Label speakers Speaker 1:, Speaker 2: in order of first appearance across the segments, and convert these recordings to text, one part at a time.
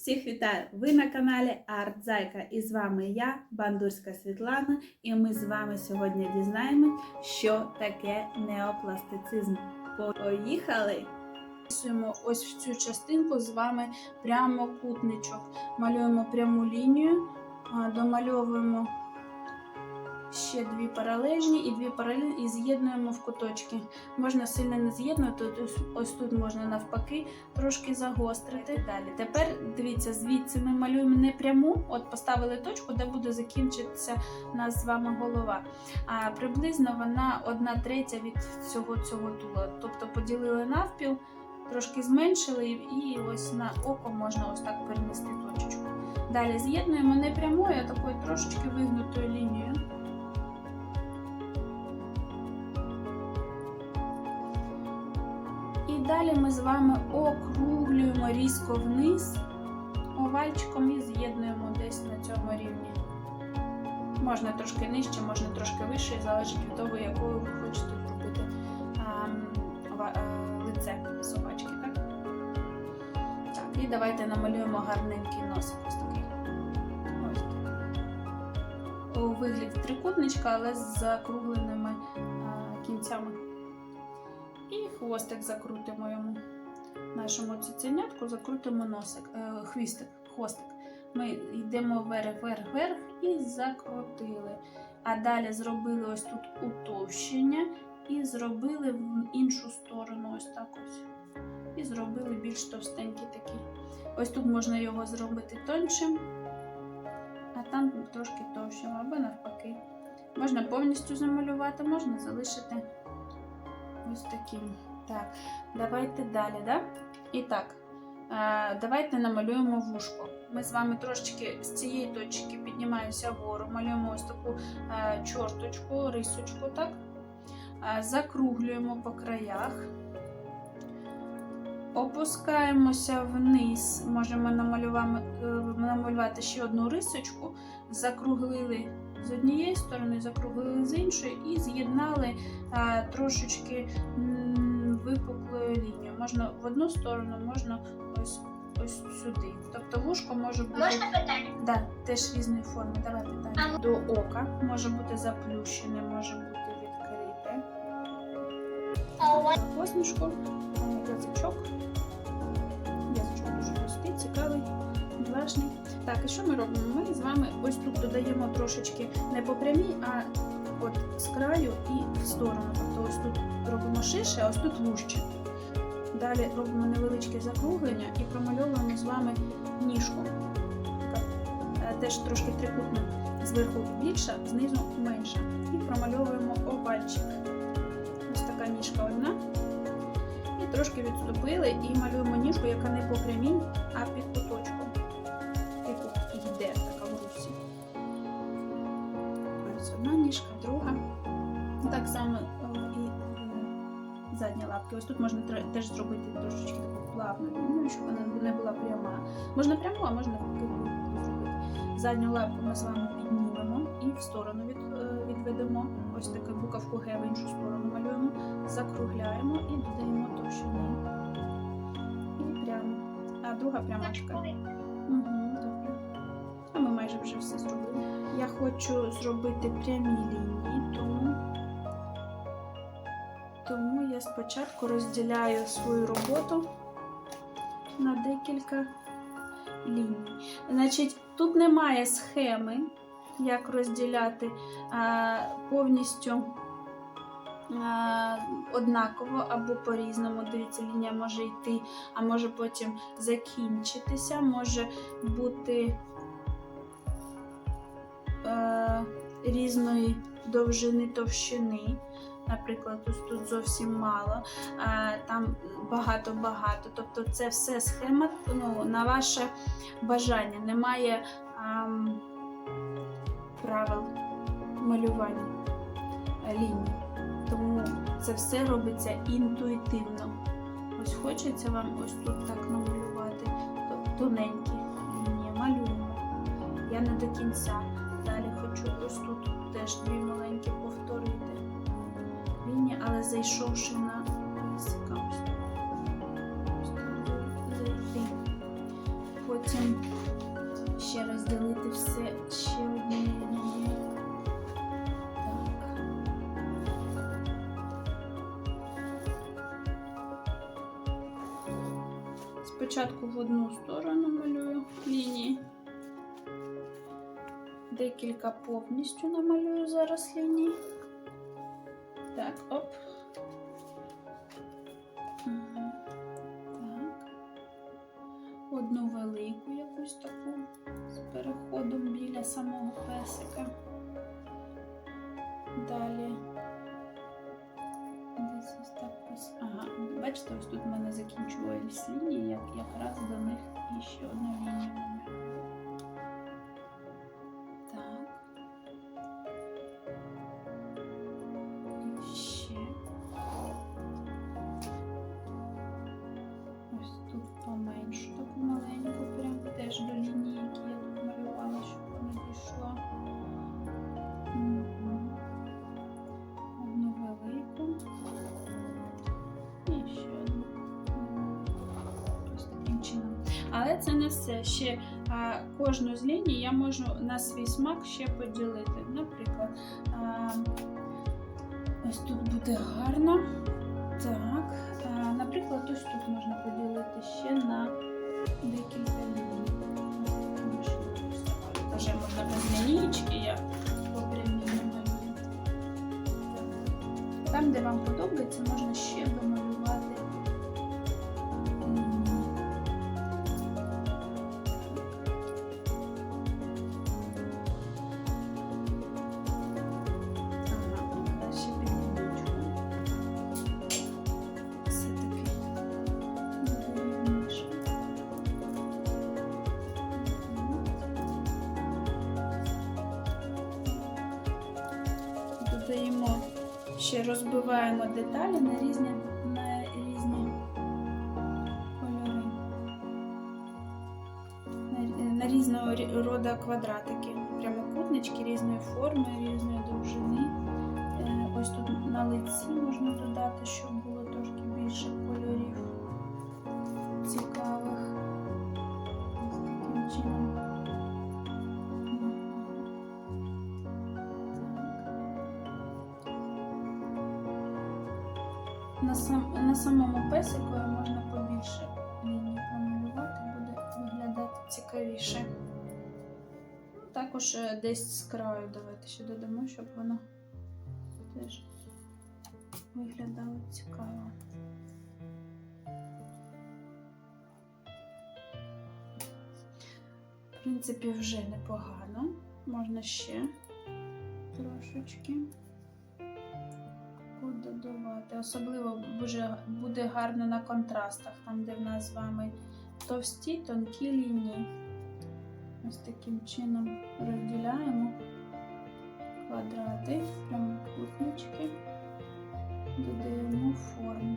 Speaker 1: Всіх вітаю! Ви на каналі Артзайка і з вами я, Бандурська Світлана, і ми з вами сьогодні дізнаємось, що таке неопластицизм. Поїхали!
Speaker 2: Малюємо ось в цю частинку з вами прямокутничок. Малюємо пряму лінію, домальовуємо ще дві паралельні і дві паралельні і з'єднуємо в куточки. Можна сильно не з'єднувати, ось, тут можна навпаки трошки загострити. Далі. Тепер дивіться, звідси ми малюємо не пряму, от поставили точку, де буде закінчитися нас з вами голова. А приблизно вона одна третя від всього цього тула. Тобто поділили навпіл трошки зменшили і ось на око можна ось так перенести точечку. Далі з'єднуємо не прямою, а такою трошечки вигнутою лінією. Далі ми з вами округлюємо різко вниз овальчиком і з'єднуємо десь на цьому рівні. Можна трошки нижче, можна трошки вище, залежить від того, якою ви хочете зробити е, лице собачки, так? Так, і давайте намалюємо гарненький носик ось такий. Ось. У вигляді трикутничка, але з закругленими а, кінцями. Хвостик закрутимо йому. Нашому цуценятку закрутимо носик, е, хвістик, хвостик. Ми йдемо вверх, вверх, вверх і закрутили. А далі зробили ось тут утовщення і зробили в іншу сторону, ось так ось. І зробили більш товстенький такий. Ось тут можна його зробити тоншим, а там трошки товщим, або навпаки. Можна повністю замалювати, можна залишити ось таким. Так, давайте далі, да? І так, е, давайте намалюємо вушко. Ми з вами трошечки з цієї точки піднімаємося вгору, малюємо ось таку е, чорточку, рисочку, так? Е, закруглюємо по краях. Опускаємося вниз, можемо намалювати, ще одну рисочку, закруглили з однієї сторони, закруглили з іншої і з'єднали трошечки випуклою лінією. Можна в одну сторону, можна ось, ось сюди. Тобто вушко може бути
Speaker 3: Можна питання?
Speaker 2: да, теж різної форми. Давай питання. До ока може бути заплющене, може бути відкрите. Посмішку, язичок. Язичок дуже простий, цікавий, влажний. Так, і що ми робимо? Ми з вами ось тут додаємо трошечки не по прямій, а от з краю і в сторону. Тобто ось тут робимо ширше, а ось тут вужче. Далі робимо невеличке закруглення і промальовуємо з вами ніжку. Е, Теж трошки трикутно. Зверху більша, знизу менша. І промальовуємо овальчик. Ось така ніжка одна. І трошки відступили і малюємо ніжку, яка не по прямій, а під куточком. Ось тут можна теж зробити трошечки таку плавну лінію, щоб вона не була пряма. Можна пряму, а можна зробити. Задню лапку ми з вами піднімемо і в сторону від, е, відведемо. Ось таку буковку Г в іншу сторону малюємо, закругляємо і додаємо товщини. І прямо. А друга прямочка. Угу, добре. А ми майже вже все зробили. Я хочу зробити прямі лінії, тому, спочатку розділяю свою роботу на декілька ліній. Значить, тут немає схеми, як розділяти а, повністю а, однаково або по-різному. Дивіться, лінія може йти, а може потім закінчитися, може бути е, різної довжини товщини. Наприклад, ось тут зовсім мало, а там багато-багато. Тобто це все схема ну, на ваше бажання. Немає ам, правил малювання е, ліній. Тому це все робиться інтуїтивно. Ось хочеться вам ось тут так намалювати. Тоненькі лінії малюємо. Я не до кінця. Далі хочу ось тут теж дві маленькі повторити лінії, але зайшовши на зайти. Потім ще розділити все ще однією. Спочатку в одну сторону малюю лінії. Декілька повністю намалюю зараз лінії. Так, оп. Одну велику якусь таку з переходом біля самого песика. Далі. Десь ось так ось. Ага, бачите, ось тут в мене закінчувались лінії, як якраз до них і ще одна лінія. Але це не все. Ще а, кожну з ліній я можу на свій смак ще поділити. Наприклад, а, ось тут буде гарно. Так. А, наприклад, ось тут можна поділити ще на декілька ліній. Вже можна без лінійки, я по прямій намалюю. Там, де вам подобається, можна ще домалювати. На, різного рі- роду квадратики. Прямокутнички різної форми, різної довжини. Е, Ось тут на лиці можна додати, щоб було Також е, десь з краю давайте ще додамо, щоб воно теж виглядало цікаво. В принципі, вже непогано. Можна ще трошечки пододавати. Особливо буде, буде гарно на контрастах, там, де в нас з вами товсті, тонкі лінії. Ось таким чином розділяємо квадрати, прямокутнички, додаємо форму.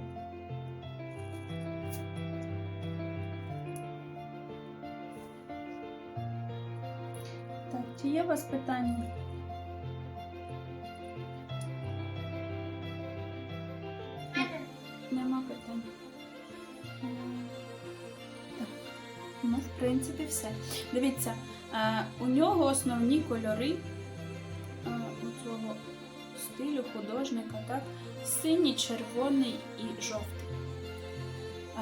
Speaker 2: Так, чи є у вас питання? Все. Дивіться, е, у нього основні кольори е, у цього стилю художника, так? Синій, червоний і жовтий.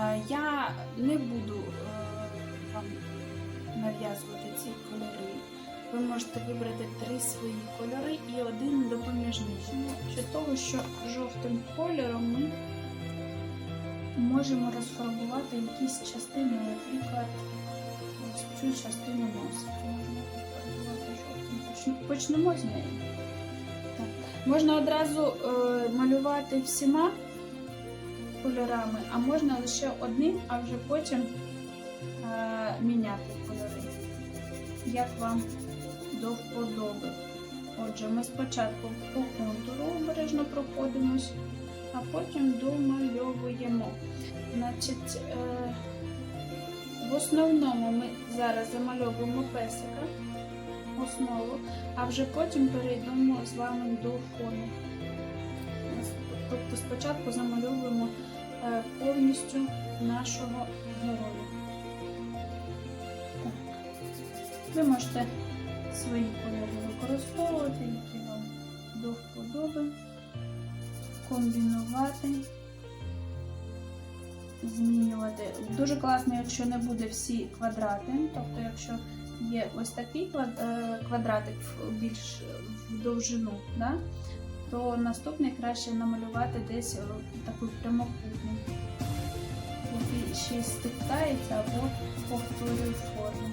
Speaker 2: Е, Я не буду вам нав'язувати ці кольори. Ви можете вибрати три свої кольори і один допоміжний. Що того, що жовтим кольором ми можемо розфарбувати якісь частини, наприклад, цю частину носика. Почнемо з неї. Можна одразу е, малювати всіма кольорами, а можна лише одним, а вже потім е, міняти кольори. Як вам до вподоби. Отже, ми спочатку по контуру обережно проходимось, а потім домальовуємо. Значить, е, в основному ми зараз замальовуємо песика, основу, а вже потім перейдемо з вами до фону. Тобто спочатку замальовуємо е, повністю нашого героя.
Speaker 4: Ви можете свої кольори використовувати, які вам до вподоби, комбінувати, змінювати. Дуже класно, якщо не буде всі квадрати. Тобто, якщо є ось такий е, квадратик більш в довжину, да? то наступний краще намалювати десь е, таку прямокутну, який ще й стикається або повторює форму.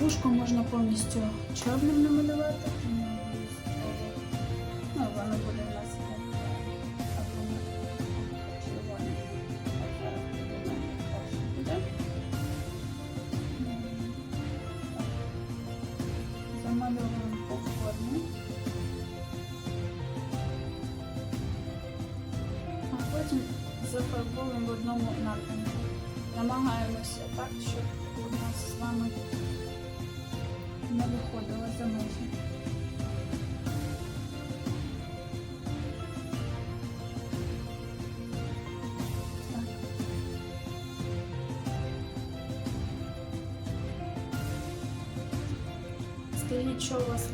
Speaker 4: Вушко можна повністю чорним намалювати. В одному напрямку. Намагаємося так, щоб у нас з вами не виходило за межі.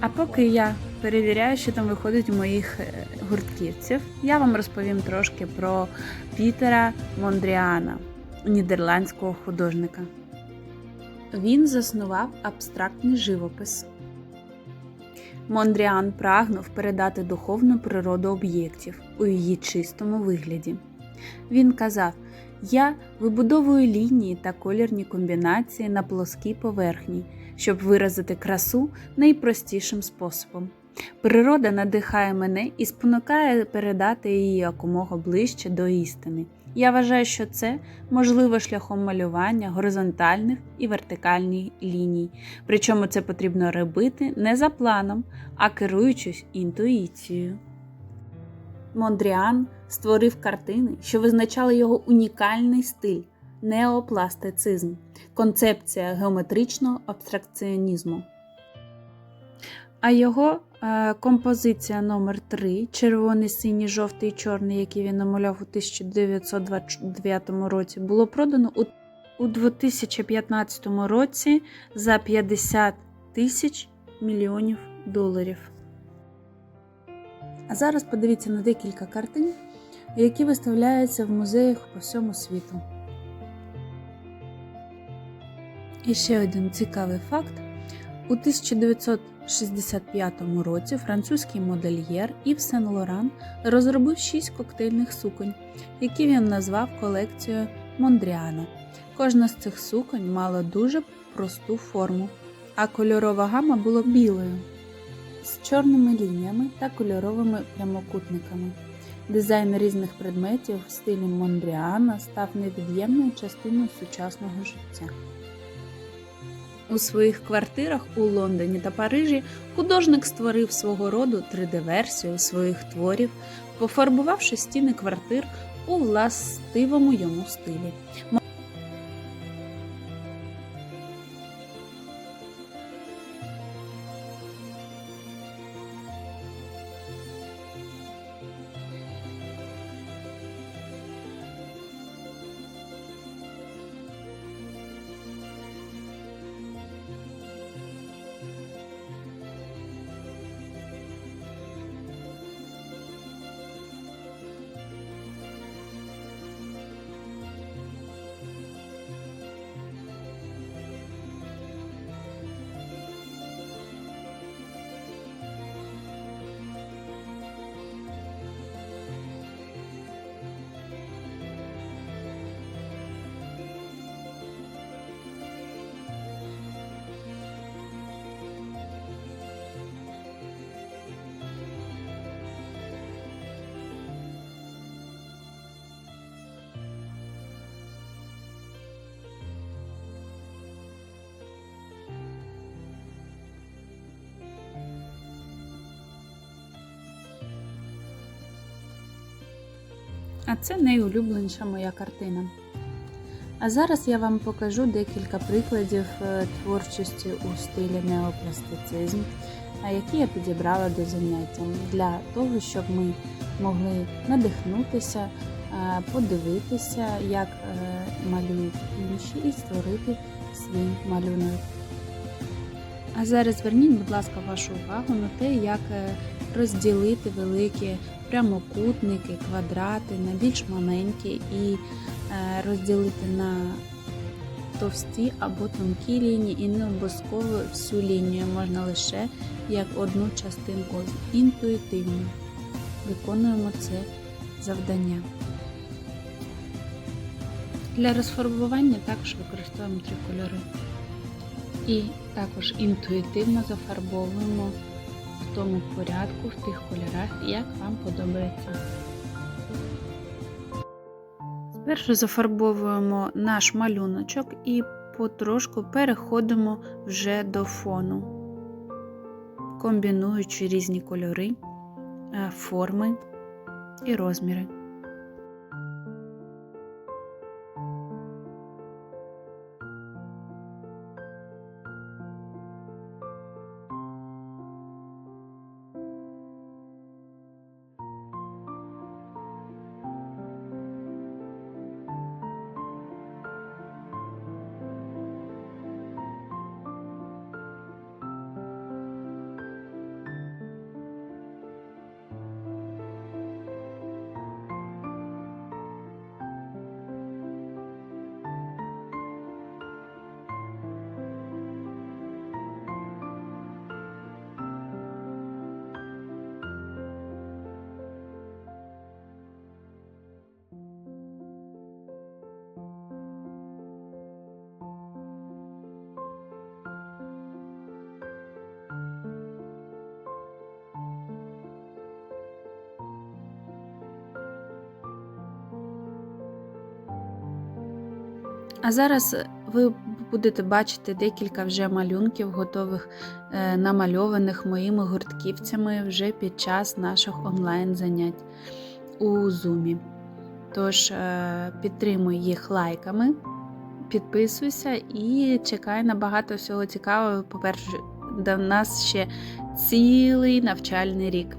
Speaker 2: А поки я перевіряю, що там виходить у моїх е, гуртківців, я вам розповім трошки про Пітера Мондріана, нідерландського художника. Він заснував абстрактний живопис. Мондріан прагнув передати духовну природу об'єктів у її чистому вигляді. Він казав: Я вибудовую лінії та колірні комбінації на плоскій поверхні, щоб виразити красу найпростішим способом. Природа надихає мене і спонукає передати її якомога ближче до істини. Я вважаю, що це можливо шляхом малювання горизонтальних і вертикальних ліній. Причому це потрібно робити не за планом, а керуючись інтуїцією. Мондріан створив картини, що визначали його унікальний стиль неопластицизм, концепція геометричного абстракціонізму. А його е, композиція номер 3 червоний, синій, жовтий, чорний, який він намаляв у 1929 році, було продано у, у 2015 році за 50 тисяч мільйонів доларів. А зараз подивіться на декілька картин, які виставляються в музеях по всьому світу. І ще один цікавий факт. У 1965 році французький модельєр Ів Сен Лоран розробив шість коктейльних суконь, які він назвав колекцією Мондріана. Кожна з цих суконь мала дуже просту форму, а кольорова гама була білою, з чорними лініями та кольоровими прямокутниками. Дизайн різних предметів в стилі Мондріана став невід'ємною частиною сучасного життя. У своїх квартирах у Лондоні та Парижі художник створив свого роду 3D-версію своїх творів, пофарбувавши стіни квартир у властивому йому стилі. А це найулюбленіша моя картина. А зараз я вам покажу декілька прикладів е, творчості у стилі неопластицизм, які я підібрала до заняття для того, щоб ми могли надихнутися, е, подивитися, як е, малюють інші, і створити свій малюнок. А зараз зверніть, будь ласка, вашу увагу на те, як е, розділити великі прямокутники, квадрати на більш маленькі і е, розділити на товсті або тонкі лінії, і не обов'язково всю лінію можна лише як одну частинку. Інтуїтивно виконуємо це завдання. Для розфарбування також використовуємо три кольори. І також інтуїтивно зафарбовуємо в тому порядку, в тих кольорах, як вам подобається. Спершу зафарбовуємо наш малюночок і потрошку переходимо вже до фону, комбінуючи різні кольори, е, форми і розміри. А зараз ви будете бачити декілька вже малюнків, готових е, намальованих моїми гуртківцями вже під час наших онлайн-занять у Zoom. Тож е, підтримуй їх лайками, підписуйся і чекай на багато всього цікавого. По-перше, до нас ще цілий навчальний рік.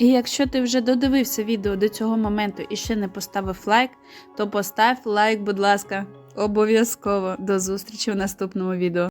Speaker 2: І якщо ти вже додивився відео до цього моменту і ще не поставив лайк, то постав лайк, будь ласка, обов'язково. До зустрічі в наступному відео.